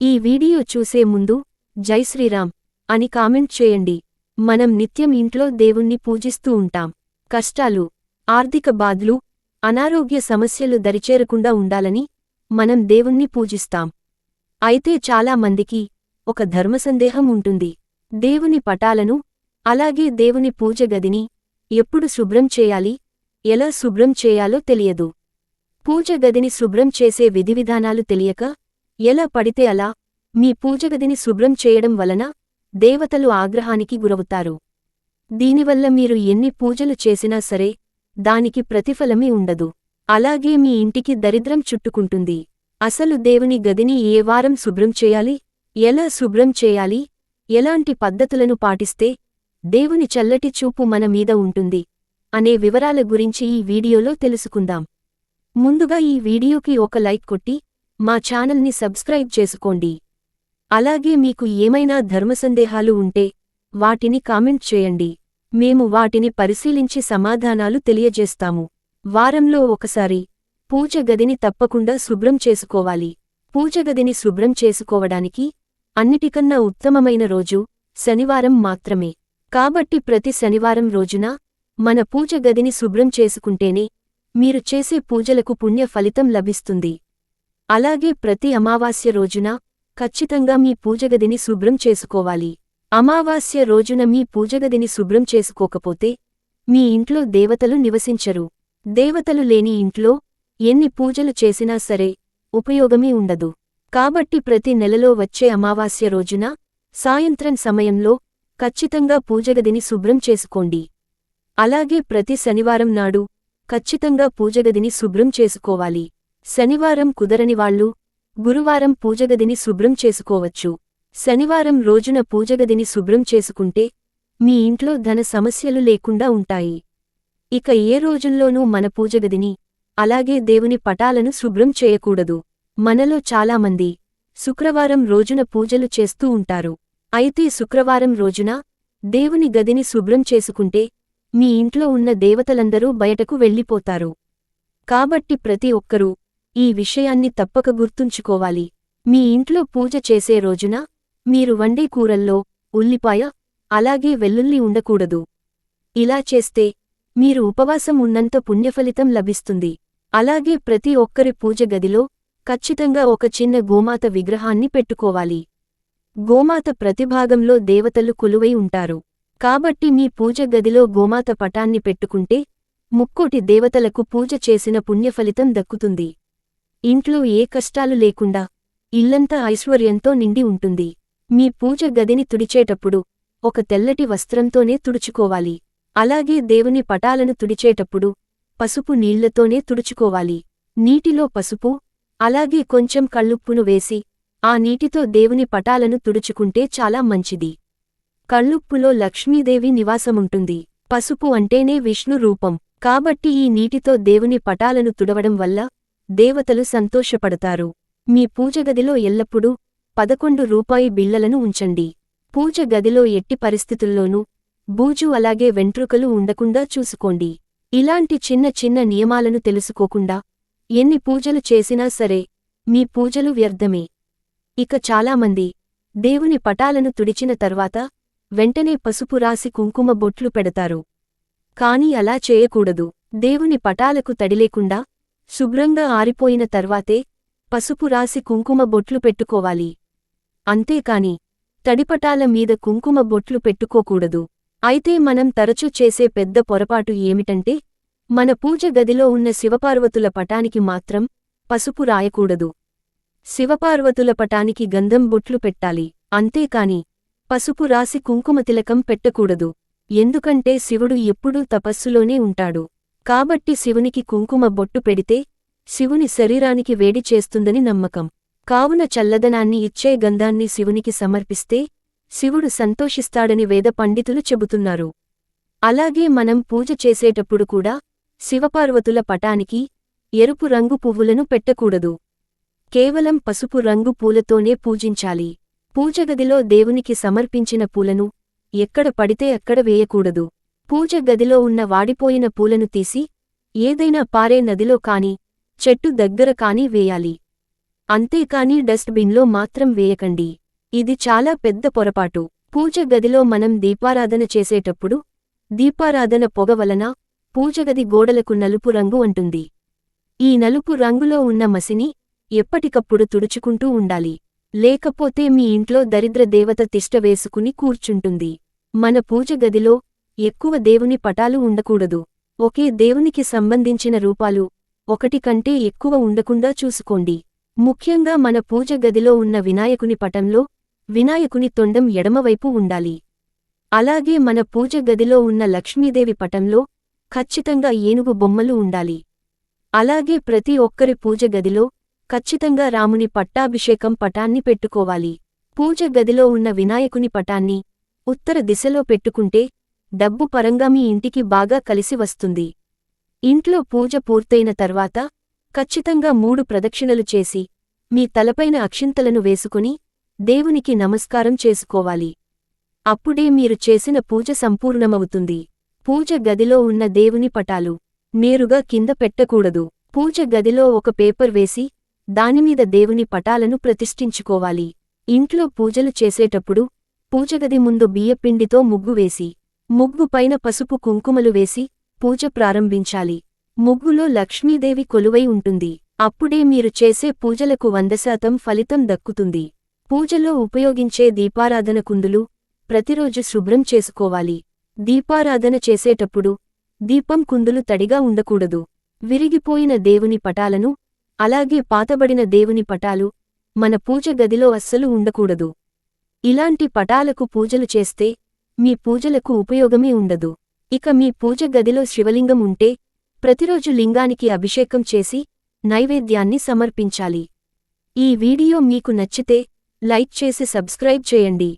ఈ వీడియో చూసే ముందు జై శ్రీరామ్ అని కామెంట్ చేయండి. మనం నిత్యం ఇంట్లో దేవుణ్ణి పూజిస్తూ ఉంటాం. కష్టాలు ఆర్థిక బాధలు అనారోగ్య సమస్యలు దరిచేరకుండా ఉండాలని మనం దేవుణ్ణి పూజిస్తాం. అయితే చాలా మందికి ఒక ధర్మసందేహం ఉంటుంది. దేవుని పటాలను అలాగే దేవుని పూజ గదిని ఎప్పుడు శుభ్రం చేయాలి ఎలా శుభ్రం చేయాలో తెలియదు. పూజ గదిని శుభ్రం చేసే విధివిధానాలు తెలియక ఎలా పడితే అలా మీ పూజగదిని శుభ్రం చేయడం వలన దేవతలు ఆగ్రహానికి గురవుతారు. దీనివల్ల మీరు ఎన్ని పూజలు చేసినా సరే దానికి ప్రతిఫలమే ఉండదు. అలాగే మీ ఇంటికి దరిద్రం చుట్టుకుంటుంది. అసలు దేవుని గదిని ఏ వారం శుభ్రం చేయాలి? ఎలా శుభ్రం చేయాలి? ఎలాంటి పద్ధతులను పాటిస్తే దేవుని చల్లటి చూపు మన మీద ఉంటుంది? అనే వివరాల గురించి ఈ వీడియోలో తెలుసుకుందాం. ముందుగా ఈ వీడియోకి ఒక లైక్ కొట్టి మా ఛానల్ని సబ్స్క్రైబ్ చేసుకోండి. అలాగే మీకు ఏమైనా ధర్మసందేహాలు ఉంటే వాటిని కామెంట్ చేయండి. మేము వాటిని పరిశీలించి సమాధానాలు తెలియజేస్తాము. వారంలో ఒకసారి పూజ గదిని తప్పకుండా శుభ్రం చేసుకోవాలి. పూజ గదిని శుభ్రం చేసుకోవడానికి అన్నిటికన్నా ఉత్తమమైన రోజు శనివారం మాత్రమే. కాబట్టి ప్రతి శనివారం రోజున మన పూజ గదిని శుభ్రం చేసుకుంటేనే మీరు చేసే పూజలకు పుణ్య ఫలితం లభిస్తుంది. అలాగే ప్రతి అమావాస్య రోజున ఖచ్చితంగా మీ పూజగదిని శుభ్రం చేసుకోవాలి. అమావాస్య రోజున మీ పూజగదిని శుభ్రం చేసుకోకపోతే మీ ఇంట్లో దేవతలు నివసించరు. దేవతలు లేని ఇంట్లో ఎన్ని పూజలు చేసినా సరే ఉపయోగమే ఉండదు. కాబట్టి ప్రతి నెలలో వచ్చే అమావాస్య రోజున సాయంత్రం సమయంలో ఖచ్చితంగా పూజగదిని శుభ్రం చేసుకోండి. అలాగే ప్రతి శనివారం నాడు ఖచ్చితంగా పూజగదిని శుభ్రం చేసుకోవాలి. శనివారం కుదరనివాళ్ళు గురువారం పూజగదిని శుభ్రం చేసుకోవచ్చు. శనివారం రోజున పూజగదిని శుభ్రం చేసుకుంటే మీ ఇంట్లో ధన సమస్యలు లేకుండా ఉంటాయి. ఇక ఏ రోజుల్లోనూ మన పూజగదిని అలాగే దేవుని పటాలను శుభ్రం చేయకూడదు. మనలో చాలామంది శుక్రవారం రోజున పూజలు చేస్తూ ఉంటారు. అయితే శుక్రవారం రోజున దేవుని గదిని శుభ్రం చేసుకుంటే మీ ఇంట్లో ఉన్న దేవతలందరూ బయటకు వెళ్ళిపోతారు. కాబట్టి ప్రతి ఒక్కరూ ఈ విషయాన్ని తప్పక గుర్తుంచుకోవాలి. మీ ఇంట్లో పూజ చేసే రోజున మీరు వండే కూరల్లో ఉల్లిపాయ అలాగే వెల్లుల్లి ఉండకూడదు. ఇలా చేస్తే మీరు ఉపవాసం ఉన్నంత పుణ్యఫలితం లభిస్తుంది. అలాగే ప్రతి ఒక్కరి పూజ గదిలో ఖచ్చితంగా ఒక చిన్న గోమాత విగ్రహాన్ని పెట్టుకోవాలి. గోమాత ప్రతిభాగంలో దేవతలు కొలువై ఉంటారు. కాబట్టి మీ పూజ గదిలో గోమాత పటాన్ని పెట్టుకుంటే ముక్కోటి దేవతలకు పూజ చేసిన పుణ్యఫలితం దక్కుతుంది. ఇంట్లో ఏ కష్టాలు లేకుండా ఇల్లంతా ఐశ్వర్యంతో నిండి ఉంటుంది. మీ పూజ గదిని తుడిచేటప్పుడు ఒక తెల్లటి వస్త్రంతోనే తుడుచుకోవాలి. అలాగే దేవుని పటాలను తుడిచేటప్పుడు పసుపు నీళ్ళతోనే తుడుచుకోవాలి. నీటిలో పసుపు అలాగే కొంచెం కళ్ళుప్పును వేసి ఆ నీటితో దేవుని పటాలను తుడుచుకుంటే చాలా మంచిది. కళ్ళుప్పులో లక్ష్మీదేవి నివాసముంటుంది. పసుపు అంటేనే విష్ణు రూపం. కాబట్టి ఈ నీటితో దేవుని పటాలను తుడవడం వల్ల దేవతలు సంతోషపడతారు. మీ పూజగదిలో ఎల్లప్పుడూ పదకొండు రూపాయి బిళ్ళలను ఉంచండి. పూజ గదిలో ఎట్టి పరిస్థితుల్లోనూ బూజు అలాగే వెంట్రుకలు ఉండకుండా చూసుకోండి. ఇలాంటి చిన్న చిన్న నియమాలను తెలుసుకోకుండా ఎన్ని పూజలు చేసినా సరే మీ పూజలు వ్యర్థమే. ఇక చాలామంది దేవుని పటాలను తుడిచిన తర్వాత వెంటనే పసుపు రాసి కుంకుమ బొట్లు పెడతారు. కాని అలా చేయకూడదు. దేవుని పటాలకు తడిలేకుండా శుభ్రంగా ఆరిపోయిన తర్వాతే పసుపు రాసి కుంకుమ బొట్లు పెట్టుకోవాలి. అంతేకాని తడిపటాల మీద కుంకుమ బొట్లు పెట్టుకోకూడదు. అయితే మనం తరచూ చేసే పెద్ద పొరపాటు ఏమిటంటే మన పూజ గదిలో ఉన్న శివపార్వతుల పటానికి మాత్రం పసుపు రాయకూడదు. శివపార్వతుల పటానికి గంధం బొట్లు పెట్టాలి. అంతేకాని పసుపు రాసి కుంకుమ తిలకం పెట్టకూడదు. ఎందుకంటే శివుడు ఎప్పుడూ తపస్సులోనే ఉంటాడు. కాబట్టి శివునికి కుంకుమ బొట్టు పెడితే శివుని శరీరానికి వేడి చేస్తుందని నమ్మకం. కావున చల్లదనాన్ని ఇచ్చే గంధాన్ని శివునికి సమర్పిస్తే శివుడు సంతోషిస్తాడని వేద పండితులు చెబుతున్నారు. అలాగే మనం పూజ చేసేటప్పుడు కూడా శివపార్వతుల పటానికి ఎరుపు రంగు పువ్వులను పెట్టకూడదు. కేవలం పసుపు రంగు పూలతోనే పూజించాలి. పూజగదిలో దేవునికి సమర్పించిన పూలను ఎక్కడ పడితే అక్కడ వేయకూడదు. పూజ గదిలో ఉన్న వాడిపోయిన పూలను తీసి ఏదైనా పారే నదిలో కాని చెట్టు దగ్గర కాని వేయాలి. అంతేకాని డస్ట్బిన్లో మాత్రం వేయకండి. ఇది చాలా పెద్ద పొరపాటు. పూజ గదిలో మనం దీపారాధన చేసేటప్పుడు దీపారాధన పొగ వలన పూజగది గోడలకు నలుపు రంగు అంటుంది. ఈ నలుపు రంగులో ఉన్న మసిని ఎప్పటికప్పుడు తుడుచుకుంటూ ఉండాలి. లేకపోతే మీ ఇంట్లో దరిద్ర దేవత తిష్ట వేసుకుని కూర్చుంటుంది. మన పూజ గదిలో ఎక్కువ దేవుని పటాలు ఉండకూడదు. ఒకే దేవునికి సంబంధించిన రూపాలు ఒకటి కంటే ఎక్కువ ఉండకుండా చూసుకోండి. ముఖ్యంగా మన పూజ గదిలో ఉన్న వినాయకుని పటంలో వినాయకుని తొండం ఎడమవైపు ఉండాలి. అలాగే మన పూజ గదిలో ఉన్న లక్ష్మీదేవి పటంలో ఖచ్చితంగా ఏనుగు బొమ్మలు ఉండాలి. అలాగే ప్రతి ఒక్కరి పూజ గదిలో ఖచ్చితంగా రాముని పట్టాభిషేకం పటాన్ని పెట్టుకోవాలి. పూజ గదిలో ఉన్న వినాయకుని పటాన్ని ఉత్తర దిశలో పెట్టుకుంటే డబ్బు పరంగా మీ ఇంటికి బాగా కలిసి వస్తుంది. ఇంట్లో పూజ పూర్తయిన తర్వాత ఖచ్చితంగా మూడు ప్రదక్షిణలు చేసి మీ తలపైన అక్షింతలను వేసుకుని దేవునికి నమస్కారం చేసుకోవాలి. అప్పుడే మీరు చేసిన పూజ సంపూర్ణమవుతుంది. పూజ గదిలో ఉన్న దేవుని పటాలు నేరుగా కింద పెట్టకూడదు. పూజ గదిలో ఒక పేపర్ వేసి దానిమీద దేవుని పటాలను ప్రతిష్ఠించుకోవాలి. ఇంట్లో పూజలు చేసేటప్పుడు పూజగది ముందు బియ్యపిండితో ముగ్గు వేసి ముగ్గు పైన పసుపు కుంకుమలు వేసి పూజ ప్రారంభించాలి. ముగ్గులో లక్ష్మీదేవి కొలువై ఉంటుంది. అప్పుడే మీరు చేసే పూజలకు వంద శాతం ఫలితం దక్కుతుంది. పూజలో ఉపయోగించే దీపారాధన కుందులు ప్రతిరోజు శుభ్రం చేసుకోవాలి. దీపారాధన చేసేటప్పుడు దీపం కుందులు తడిగా ఉండకూడదు. విరిగిపోయిన దేవుని పటాలను అలాగే పాతబడిన దేవుని పటాలు మన పూజ గదిలో అస్సలు ఉండకూడదు. ఇలాంటి పటాలకు పూజలు చేస్తే మీ పూజలకు ఉపయోగమే ఉండదు. ఇక మీ పూజ గదిలో శివలింగం ఉంటే ప్రతిరోజు లింగానికి అభిషేకం చేసి నైవేద్యాన్ని సమర్పించాలి. ఈ వీడియో మీకు నచ్చితే లైక్ చేసి సబ్స్క్రైబ్ చేయండి.